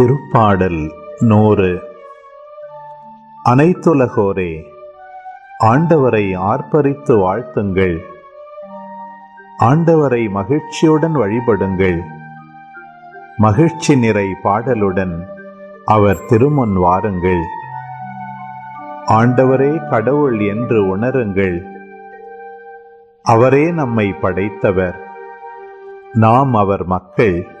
திருப்பாடல் நூறு. அனைத்துலகோரே ஆண்டவரை ஆர்ப்பரித்து வாழ்த்துங்கள். ஆண்டவரை மகிழ்ச்சியுடன் வழிபடுங்கள். மகிழ்ச்சி நிறை பாடலுடன் அவர் திருமுன் வாருங்கள். ஆண்டவரே கடவுள் என்று உணருங்கள். அவரே நம்மை படைத்தவர். நாம் அவர் மக்கள்.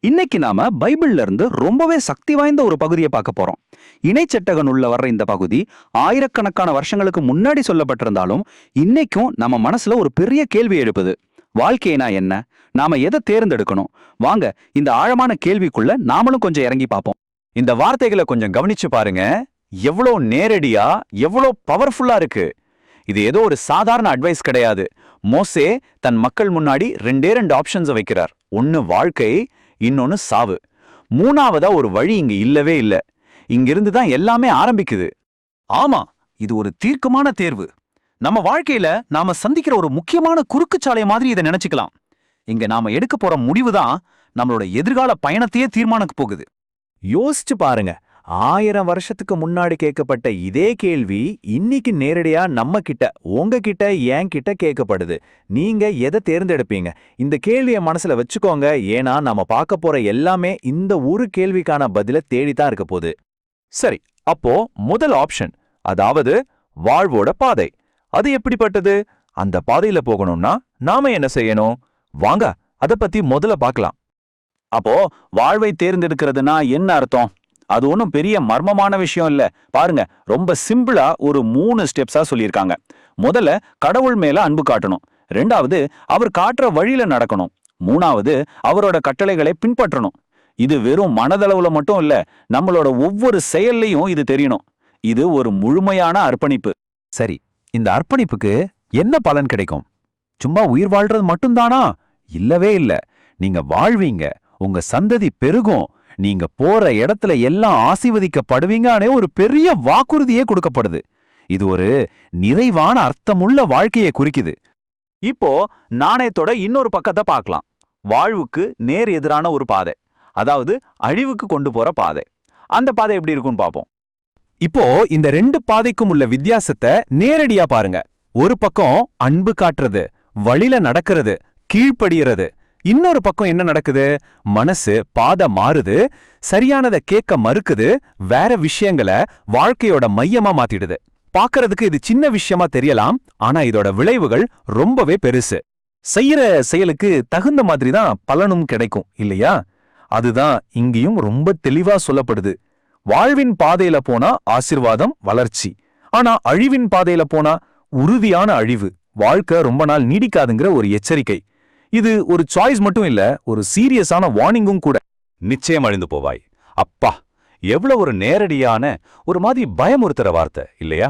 இன்னைக்கு நாம பைபிள்ல இருந்து ரொம்பவே சக்தி வாய்ந்த ஒரு பகுதியை பார்க்க போறோம். இணைச்சட்டகன் உள்ள வர்ற இந்த பகுதி ஆயிரக்கணக்கான வருஷங்களுக்கு முன்னாடி சொல்லப்பட்டிருந்தாலும் இன்னைக்கும் நம்ம மனசுல ஒரு பெரிய கேள்வி எழுப்புது. வாழ்க்கைனா என்ன? நாம எதை தேர்ந்தெடுக்கணும்? வாங்க இந்த ஆழமான கேள்விக்குள்ள நாமளும் கொஞ்சம் இறங்கி பார்ப்போம். இந்த வார்த்தைகளை கொஞ்சம் கவனிச்சு பாருங்க. எவ்வளோ நேரடியா எவ்வளோ பவர்ஃபுல்லா இருக்கு. இது ஏதோ ஒரு சாதாரண அட்வைஸ் கிடையாது. மோசே தன் மக்கள் முன்னாடி ரெண்டே ரெண்டு ஆப்ஷன்ஸை வைக்கிறார். ஒன்னு வாழ்க்கை இன்னொன்னு சாவு. மூணாவதா ஒரு வழி இங்க இல்லவே இல்ல. இங்கிருந்து தான் எல்லாமே ஆரம்பிக்குது. ஆமா இது ஒரு தீர்க்கமான தேர்வு. நம்ம வாழ்க்கையில நாம சந்திக்கிற ஒரு முக்கியமான குறுக்குச்சாலை மாதிரி இதை நினைச்சுக்கலாம். இங்க நாம எடுக்க போற முடிவு தான் நம்மளோட எதிர்கால பயணத்தையே தீர்மானக்கு போகுது. யோசிச்சு பாருங்க. ஆயிரம் வருஷத்துக்கு முன்னாடி கேட்கப்பட்ட இதே கேள்வி இன்னைக்கு நேரடியா நம்ம கிட்ட உங்ககிட்ட ஏன் கிட்ட கேட்கப்படுது. நீங்க எதை தேர்ந்தெடுப்பீங்க? இந்த கேள்வியை மனசுல வச்சுக்கோங்க. ஏன்னா நாம பார்க்க போற எல்லாமே இந்த ஒரு கேள்விக்கான பதில தேடித்தான் இருக்க போகுது. சரி அப்போ முதல் ஆப்ஷன் அதாவது வாழ்வோட பாதை. அது எப்படிப்பட்டது? அந்த பாதையில போகணும்னா நாம என்ன செய்யணும்? வாங்க அத பத்தி முதல்ல பார்க்கலாம். அப்போ வாழ்வை தேர்ந்தெடுக்கிறதுனா என்ன அர்த்தம்? அது ஒன்றும் பெரிய மர்மமான விஷயம் இல்ல. பாருங்க ரொம்ப சிம்பிளா ஒரு மூணு ஸ்டெப்ஸா சொல்லியிருக்காங்க. முதல்ல கடவுள் மேல அன்பு காட்டணும். ரெண்டாவது அவர் காட்டுற வழியில நடக்கணும். மூணாவது அவரோட கட்டளைகளை பின்பற்றணும். இது வெறும் மனதளவுல மட்டும் இல்ல நம்மளோட ஒவ்வொரு செயல்லையும் இது தெரியணும். இது ஒரு முழுமையான அர்ப்பணிப்பு. சரி இந்த அர்ப்பணிப்புக்கு என்ன பலன் கிடைக்கும்? சும்மா உயிர் வாழ்றது மட்டும்தானா? இல்லவே இல்ல. நீங்க வாழ்வீங்க உங்க சந்ததி பெருகும் நீங்க போற இடத்துல எல்லாம் ஆசீர்வதிக்கப்படுவீங்கன்னு ஒரு பெரிய வாக்குறுதியே கொடுக்கப்படுது. இது ஒரு நிறைவான அர்த்தமுள்ள வாழ்க்கையை குறிக்குது. இப்போ நாணயத்தோட இன்னொரு பக்கத்தை பார்க்கலாம். வாழ்வுக்கு நேர் எதிரான ஒரு பாதை. அதாவது அழிவுக்கு கொண்டு போற பாதை. அந்த பாதை எப்படி இருக்கும்னு பார்ப்போம். இப்போ இந்த ரெண்டு பாதைக்கும் உள்ள வித்தியாசத்தை நேரடியா பாருங்க. ஒரு பக்கம் அன்பு காட்டுறது வழியில நடக்கிறது கீழ்ப்படியறது இன்னொரு பக்கம் என்ன நடக்குது? மனசு பாதை மாறுது. சரியானதை கேட்க மறுக்குது. வேற விஷயங்களை வாழ்க்கையோட மையமா மாத்திடுது. பார்க்கறதுக்கு இது சின்ன விஷயமா தெரியலாம். ஆனா இதோட விளைவுகள் ரொம்பவே பெருசு. செய்யற செயலுக்கு தகுந்த மாதிரி தான் பலனும் கிடைக்கும் இல்லையா? அதுதான் இங்கேயும் ரொம்ப தெளிவா சொல்லப்படுது. வாழ்வின் பாதையில போனா ஆசிர்வாதம் வளர்ச்சி. ஆனா அழிவின் பாதையில போனா உறுதியான அழிவு. வாழ்க்கை ரொம்ப நாள் நீடிக்காதுங்கிற ஒரு எச்சரிக்கை. இது ஒரு சாய்ஸ் மட்டும் இல்ல ஒரு சீரியஸான வார்னிங்கும் கூட. நிச்சயம் அழிந்து போவாய். அப்பா எவ்வளவு ஒரு நேரடியான ஒரு மாதிரி பயமுறுத்துற வார்த்தை இல்லையா?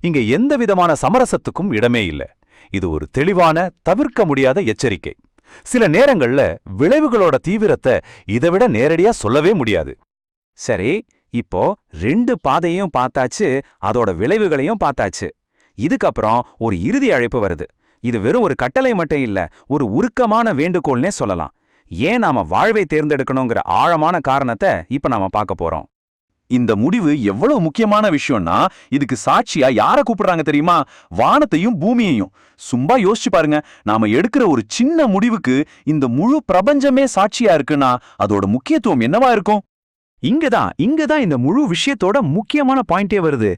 இங்க எந்த விதமான சமரசத்துக்கும் இடமே இல்ல. இது ஒரு தெளிவான தவிர்க்க முடியாத எச்சரிக்கை. சில நேரங்கள்ல விளைவுகளோட தீவிரத்தை இதைவிட நேரடியா சொல்லவே முடியாது. சரி இப்போ ரெண்டு பாதையையும் பார்த்தாச்சு அதோட விளைவுகளையும் பார்த்தாச்சு. இதுக்கப்புறம் ஒரு இறுதி அழைப்பு வருது. இது வெறும் ஒரு கட்டளை மட்டும் இல்ல ஒரு உருக்கமான வேண்டுகோள்னே சொல்லலாம். ஏன் நாம வாழ்வை தேர்ந்தெடுக்கணுங்கிற ஆழமான காரணத்தை இப்ப நாம பார்க்க போறோம். இந்த முடிவு எவ்வளவு முக்கியமான விஷயம்னா இதுக்கு சாட்சியா யார கூப்பிடுறாங்க தெரியுமா? வானத்தையும் பூமியையும். சும்மா யோசிச்சு பாருங்க நாம எடுக்கிற ஒரு சின்ன முடிவுக்கு இந்த முழு பிரபஞ்சமே சாட்சியா இருக்குன்னா அதோட முக்கியத்துவம் என்னவா இருக்கும்? இங்கதான் இங்கதான் இந்த முழு விஷயத்தோட முக்கியமான பாயிண்டே வருது.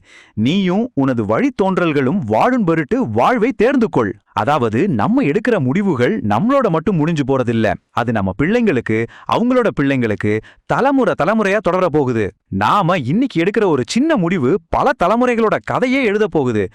நீயும் உனது வழித்தோன்றல்களும் வாழும் பெருட்டு வாழ்வை தேர்ந்து கொள் அதாவது நம்ம எடுக்கிற முடிவுகள் நம்மளோட மட்டும் முடிஞ்சு போறதில்ல. அது நம்ம பிள்ளைங்களுக்கு அவங்களோட பிள்ளைங்களுக்கு தலைமுறை தலைமுறையா தொடர போகுது. நாம இன்னைக்கு எடுக்கிற ஒரு சின்ன முடிவு பல தலைமுறைகளோட கதையே எழுத போகுது.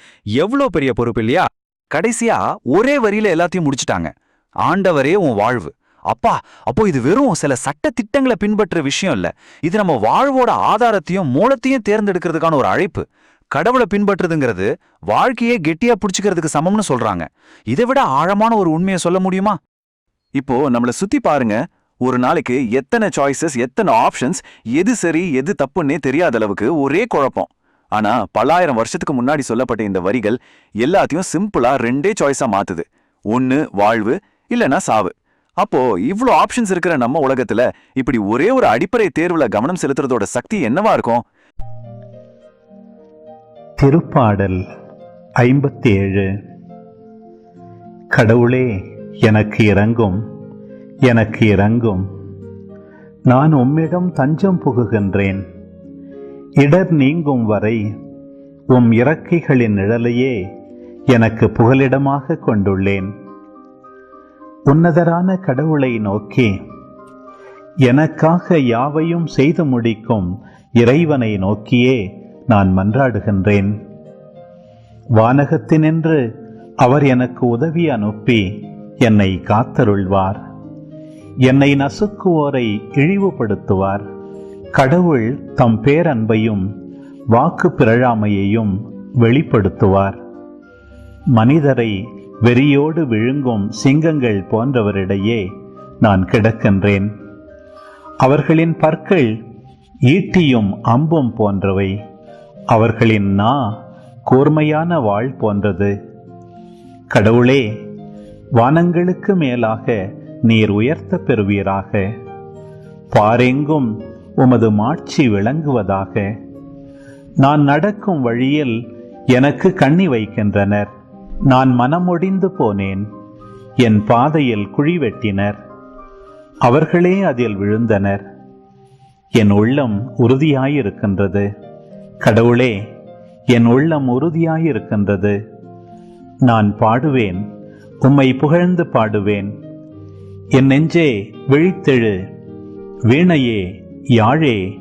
எவ்வளோ பெரிய பொறுப்பு இல்லையா? கடைசியா ஒரே வரியில எல்லாத்தையும் முடிச்சுட்டாங்க. ஆண்டவரே உன் வாழ்வு. அப்பா அப்போ இது வெறும் சில சட்ட திட்டங்களை பின்பற்ற விஷயம் இல்ல. இது நம்ம வாழ்வோட ஆதாரத்தையும் மூலத்தையும் தேர்ந்தெடுக்கிறதுக்கான ஒரு அழைப்பு. கடவுளை பின்பற்றுதுங்கிறது வாழ்க்கையே கெட்டியா பிடிச்சிக்கிறதுக்கு சமம்னு சொல்றாங்க. இதை விட ஆழமான ஒரு உண்மையை சொல்ல முடியுமா? இப்போ நம்மள சுத்தி பாருங்க. ஒரு நாளைக்கு எத்தனை சாய்ஸஸ் எத்தனை ஆப்ஷன்ஸ் எது சரி எது தப்புன்னே தெரியாத அளவுக்கு ஒரே குழப்பம். ஆனா பல்லாயிரம் வருஷத்துக்கு முன்னாடி சொல்லப்பட்ட இந்த வரிகள் எல்லாத்தையும் சிம்பிளா ரெண்டே சாய்ஸா மாத்துது. ஒன்னு வாழ்வு இல்லனா சாவு. அப்போ இவ்வளோ ஆப்ஷன்ஸ் இருக்கிற நம்ம உலகத்துல இப்படி ஒரே ஒரு அடிப்படை தேர்வுல கவனம் செலுத்துறதோட சக்தி என்னவா இருக்கும்? திருப்பாடல் ஐம்பத்தி ஏழு கடவுளே எனக்கு இறங்கும் எனக்கு இறங்கும். நான் உம்மிடம் தஞ்சம் புகுகின்றேன். இடர் நீங்கும் வரை உம் இறக்கைகளின் நிழலையே எனக்கு புகலிடமாக கொண்டுள்ளேன். உன்னதரான கடவுளை நோக்கி எனக்காக யாவையும் செய்து முடிக்கும் இறைவனை நோக்கியே நான் மன்றாடுகின்றேன். வானகத்தினின்று அவர் எனக்கு உதவி அனுப்பி என்னை காத்தருள்வார். என்னை நசுக்குவோரை இழிவுபடுத்துவார். கடவுள் தம் பேரன்பையும் வாக்கு பிறழாமையையும் வெளிப்படுத்துவார். மனிதரை வெறியோடு விழுங்கும் சிங்கங்கள் போன்றவரிடையே நான் கிடக்கின்றேன். அவர்களின் பற்கள் ஈட்டியும் அம்பும் போன்றவை. அவர்களின் நா கூர்மையான வாள் போன்றது. கடவுளே வானங்களுக்கு மேலாக நீர் உயர்த்த பெறுவீராக. பாரெங்கும் உமது மாட்சி விளங்குவதாக. நான் நடக்கும் வழியில் எனக்கு கண்ணி வைக்கின்றனர். நான் மனமொடிந்து போனேன். என் பாதையில் குழி வெட்டினர். அவர்களே அதில் விழுந்தனர். என் உள்ளம் உறுதியாயிருக்கின்றது. கடவுளே என் உள்ளம் உறுதியாயிருக்கின்றது. நான் பாடுவேன் உம்மை புகழ்ந்து பாடுவேன். என் நெஞ்சே விழித்தெழு வீணையே யாழே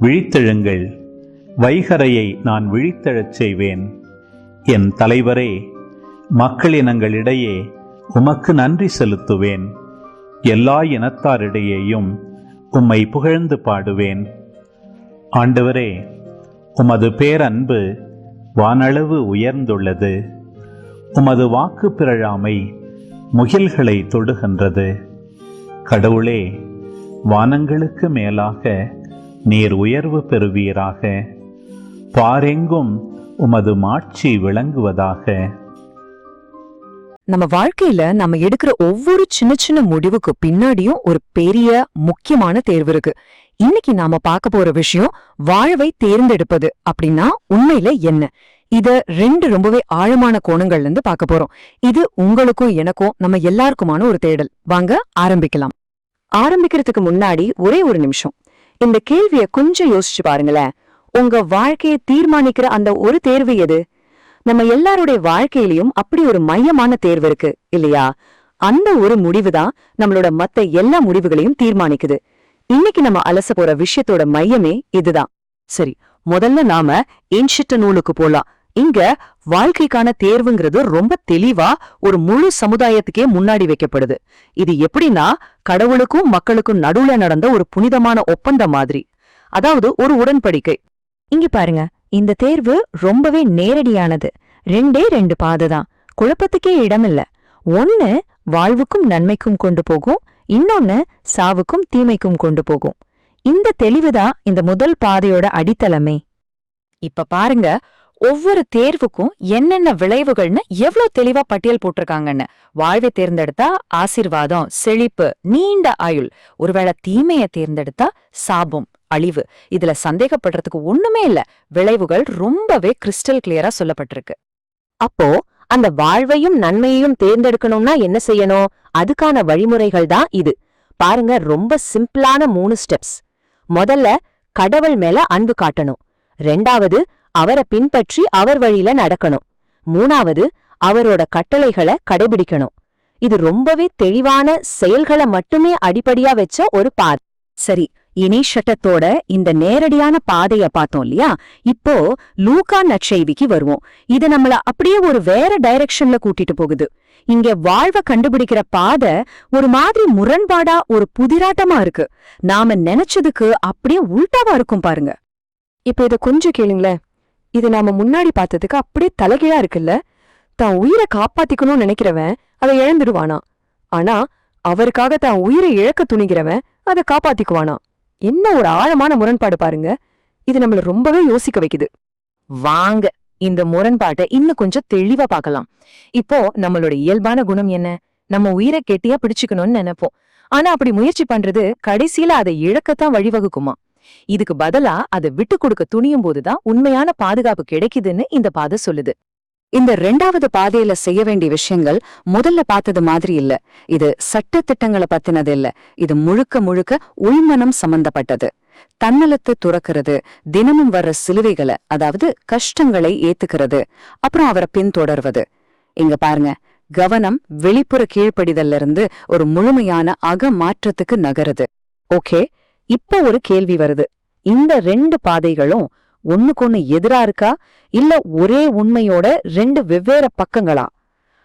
விழித்தெழுங்கள். வைகரையை நான் விழித்தெழச் செய்வேன். என் தலைவரே மக்களினங்களிடையே உமக்கு நன்றி செலுத்துவேன். எல்லா இனத்தாரிடையேயும் உம்மை புகழ்ந்து பாடுவேன். ஆண்டவரே உமது பேரன்பு வானளவு உயர்ந்துள்ளது. உமது வாக்கு பிறழாமை முகில்களை தொடுகின்றது. கடவுளே வானங்களுக்கு மேலாக நீர் உயர்வு பெறுவீராக. பாரெங்கும் உமது மாட்சி விளங்குவதாக. நம்ம வாழ்க்கையில நம்ம எடுக்கிற ஒவ்வொரு சின்ன சின்ன முடிவுக்கு பின்னாடியும் ஒரு பெரிய முக்கியமான தேர்வு இருக்கு. இன்னைக்கு நாம பார்க்க போற விஷயம் வாழ்வை தேர்ந்தெடுப்பது அப்படின்னா உண்மையில என்ன? இத ரெண்டு ரொம்பவே ஆழமான கோணங்கள்ல இருந்து பார்க்க போறோம். இது உங்களுக்கும் எனக்கும் நம்ம எல்லாருக்குமான ஒரு தேடல். வாங்க ஆரம்பிக்கலாம். ஆரம்பிக்கிறதுக்கு முன்னாடி ஒரே ஒரு நிமிஷம். இந்த கேள்விய கொஞ்சம் யோசிச்சு பாருங்களேன். உங்க வாழ்க்கையை தீர்மானிக்கிற அந்த ஒரு தேர்வு எது? நம்ம எல்லாருடைய வாழ்க்கையிலயும் அப்படி ஒரு மையமான தேர்வு இருக்கு இல்லையா? அந்த ஒரு முடிவு தான் நம்மளோட மத்த எல்லா முடிவுகளையும் தீர்மானிக்குது. இன்னைக்கு நம்ம அலச போற விஷயத்தோட மையமே இதுதான். சரி முதல்ல நாம ஏன்ஷிட்ட நூலுக்கு போலாம். இங்க வாழ்க்கைக்கான தேர்வுங்கிறது ரொம்ப தெளிவா ஒரு முழு சமுதாயத்துக்கே முன்னாடி வைக்கப்படுது. இது எப்படின்னா கடவுளுக்கும் மக்களுக்கும் நடுவுல நடந்த ஒரு புனிதமான ஒப்பந்தம் மாதிரி. அதாவது ஒரு உடன்படிக்கை. இங்க பாருங்க இந்த தேர்வு ரொம்பவே நேரடியானது. ரெண்டே ரெண்டு பாதை தான். குழப்பத்துக்கே இடமில்ல. ஒன்னு வாழ்வுக்கும் நன்மைக்கும் கொண்டு போகும். இன்னொன்னு சாவுக்கும் தீமைக்கும் கொண்டு போகும். இந்த தெளிவுதான் இந்த முதல் பாதையோட அடித்தளமே. இப்ப பாருங்க ஒவ்வொரு தேர்வுக்கும் என்னென்ன விளைவுகள்னு எவ்ளோ தெளிவா பட்டியல் போட்டிருக்காங்கன்னு. வாழ்வை தேர்ந்தெடுத்தா ஆசிர்வாதம் செழிப்பு நீண்ட ஆயுள். ஒருவேளை தீமையை தேர்ந்தெடுத்தா சாபம். அழிவு. இதுல சந்தேகப்படுறதுக்கு ஒண்ணுமே இல்ல. விளைவுகள் ரொம்பவே கிறிஸ்டல் கிளியரா சொல்லப்பட்டிருக்கு. அப்போ அந்த வாழ்வையும் நன்மையையும் தேர்ந்தெடுக்கணும்னா என்ன செய்யணும்? அதுக்கான வழிமுறைகள் தான் இது. பாருங்க ரொம்ப சிம்பிளான மூணு ஸ்டெப்ஸ் முதல்ல கடவுள் மேல அன்பு காட்டணும். ரெண்டாவது அவரை பின்பற்றி அவர் வழியில நடக்கணும். மூணாவது அவரோட கட்டளைகளை கடைபிடிக்கணும். இது ரொம்பவே தெளிவான செயல்களை மட்டுமே அடிப்படையா வச்ச ஒரு பார் சரி இனிஷட்டத்தோட இந்த நேரடியான பாதைய பார்த்தோம் இல்லையா? இப்போ லூகா நற்செய்திக்கு வருவோம். இது நம்மள அப்படியே ஒரு வேற டைரக்ஷன்ல கூட்டிட்டு போகுது. இங்க வாழ்வ கண்டுபிடிக்கிற பாதை ஒரு மாதிரி முரண்பாடா ஒரு புதிராட்டமா இருக்கு. நாம நினைச்சதுக்கு அப்படியே உல்டாவா இருக்கும் பாருங்க. இப்ப இதை கொஞ்சம் கேளுங்களேன். இது நாம முன்னாடி பார்த்ததுக்கு அப்படியே தலைகீழா இருக்குல்ல? தான் உயிரை காப்பாத்திக்கணும்னு நினைக்கிறவன் அதை இழந்துடுவானா? ஆனா அவருக்காக தான் உயிரை இழக்க துணிகிறவன் அதை காப்பாத்திக்குவானா? என்ன ஒரு ஆழமான முரண்பாடு பாருங்க. இது நம்மள ரொம்பவே யோசிக்க வைக்குது. வாங்க இந்த முரண்பாட்டை இன்னும் கொஞ்சம் தெளிவா பார்க்கலாம். இப்போ நம்மளோட இயல்பான குணம் என்ன? நம்ம உயிரை கெட்டியா பிடிச்சுக்கணும்னு நினைப்போம். ஆனா அப்படி முயற்சி பண்றது கடைசியில அதை இழக்கத்தான் வழிவகுக்குமா? இதுக்கு பதிலா அதை விட்டு கொடுக்க துணியும் போதுதான் உண்மையான பாதுகாப்பு கிடைக்குதுன்னு இந்த பாதை சொல்லுது. இந்த ரெண்டாவது பாதையில செய்ய வேண்டிய விஷயங்கள் முதல்ல பார்த்தது மாதிரி இல்ல. இது சட்ட திட்டங்களை பத்தினது இல்ல. இது முழுக்க முழுக்க உள்மனம் சம்பந்தப்பட்டது. தன்னலத்தை துறக்கிறது தினமும் வர்ற சிலுவைகளை அதாவது கஷ்டங்களை ஏத்துக்கிறது அப்புறம் அவரை பின்தொடர்வது. இங்க பாருங்க கவனம் வெளிப்புற கீழ்ப்படிதல்ல இருந்து ஒரு முழுமையான அக மாற்றத்துக்கு நகருது. ஓகே இப்போ ஒரு கேள்வி வருது. இந்த ரெண்டு பாதைகளும் ஒன்னுக்கொன்னு எதிரா இருக்கா? இல்ல ஒரே உண்மையோட ரெண்டு வெவ்வேறு பக்கங்களா?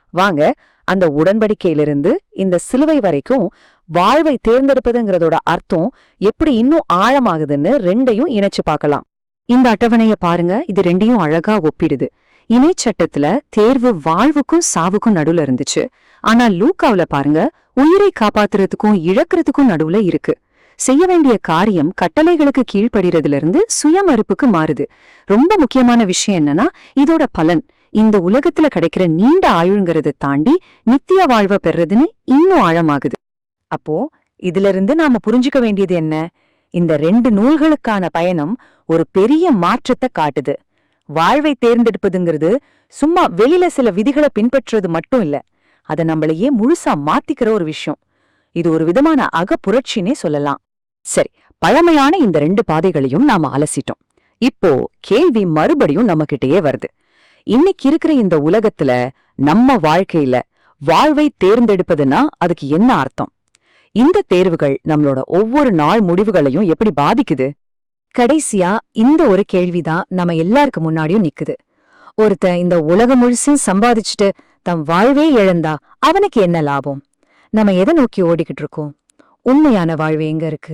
வாங்க அந்த உடன்படிக்கையிலிருந்து இந்த சிலுவை வரைக்கும் வாழ்வை தேர்ந்தெடுப்பதுங்கிறதோட அர்த்தம் எப்படி இன்னும் ஆழமாகுதுன்னு ரெண்டையும் இணைச்சு பார்க்கலாம். இந்த அட்டவணைய பாருங்க. இது ரெண்டையும் அழகா ஒப்பிடுது. இணை சட்டத்துல தேர்வு வாழ்வுக்கும் சாவுக்கும் நடுவுல இருந்துச்சு. ஆனா லூக்காவுல பாருங்க உயிரை காப்பாத்துறதுக்கும் இழக்கிறதுக்கும் நடுவுல இருக்கு. செய்ய வேண்டிய காரியம் கட்டளைகளுக்கு கீழ்ப்படுறதுலேருந்து சுயமறுப்புக்கு மாறுது. ரொம்ப முக்கியமான விஷயம் என்னன்னா இதோட பலன். இந்த உலகத்துல கிடைக்கிற நீண்ட ஆயுள்ங்கிறத தாண்டி நித்திய வாழ்வை பெறதுன்னு இன்னும் ஆழமாகுது. அப்போ இதுல இருந்து நாம புரிஞ்சுக்க வேண்டியது என்ன? இந்த ரெண்டு நூல்களுக்கான பயணம் ஒரு பெரிய மாற்றத்தை காட்டுது. வாழ்வை தேர்ந்தெடுப்பதுங்கிறது சும்மா வெளியில சில விதிகளை பின்பற்றுறது மட்டும் இல்ல. அத நம்மளையே முழுசா மாத்திக்கிற ஒரு விஷயம். இது ஒரு விதமான அகப்புரட்சினே சொல்லலாம். சரி பழமையான இந்த ரெண்டு பாதைகளையும் நாம அலசிட்டோம். இப்போ கேள்வி மறுபடியும் நம்மகிட்டயே வருது. இன்னைக்கு இருக்கிற இந்த உலகத்துல நம்ம வாழ்க்கையில வாழ்வை தேர்ந்தெடுப்பதுன்னா அதுக்கு என்ன அர்த்தம்? இந்த தேர்வுகள் நம்மளோட ஒவ்வொரு நாள் முடிவுகளையும் எப்படி பாதிக்குது? கடைசியா இந்த ஒரு கேள்விதான் நம்ம எல்லாருக்கு முன்னாடியும் நிக்குது. ஒருத்தன் இந்த உலகம் முழுசும் சம்பாதிச்சுட்டு தம் வாழ்வே இழந்தா அவனுக்கு என்ன லாபம்? நம்ம எதை நோக்கி ஓடிக்கிட்டு இருக்கோம்? உண்மையான வாழ்வு எங்க இருக்கு?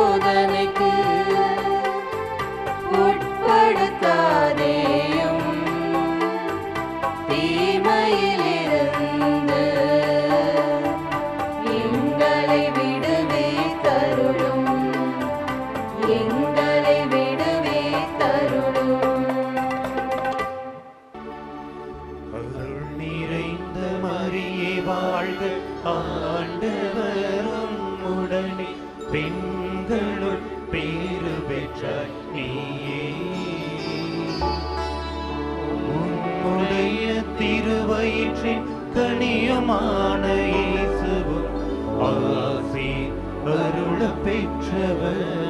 சோதனை பெற்றவர்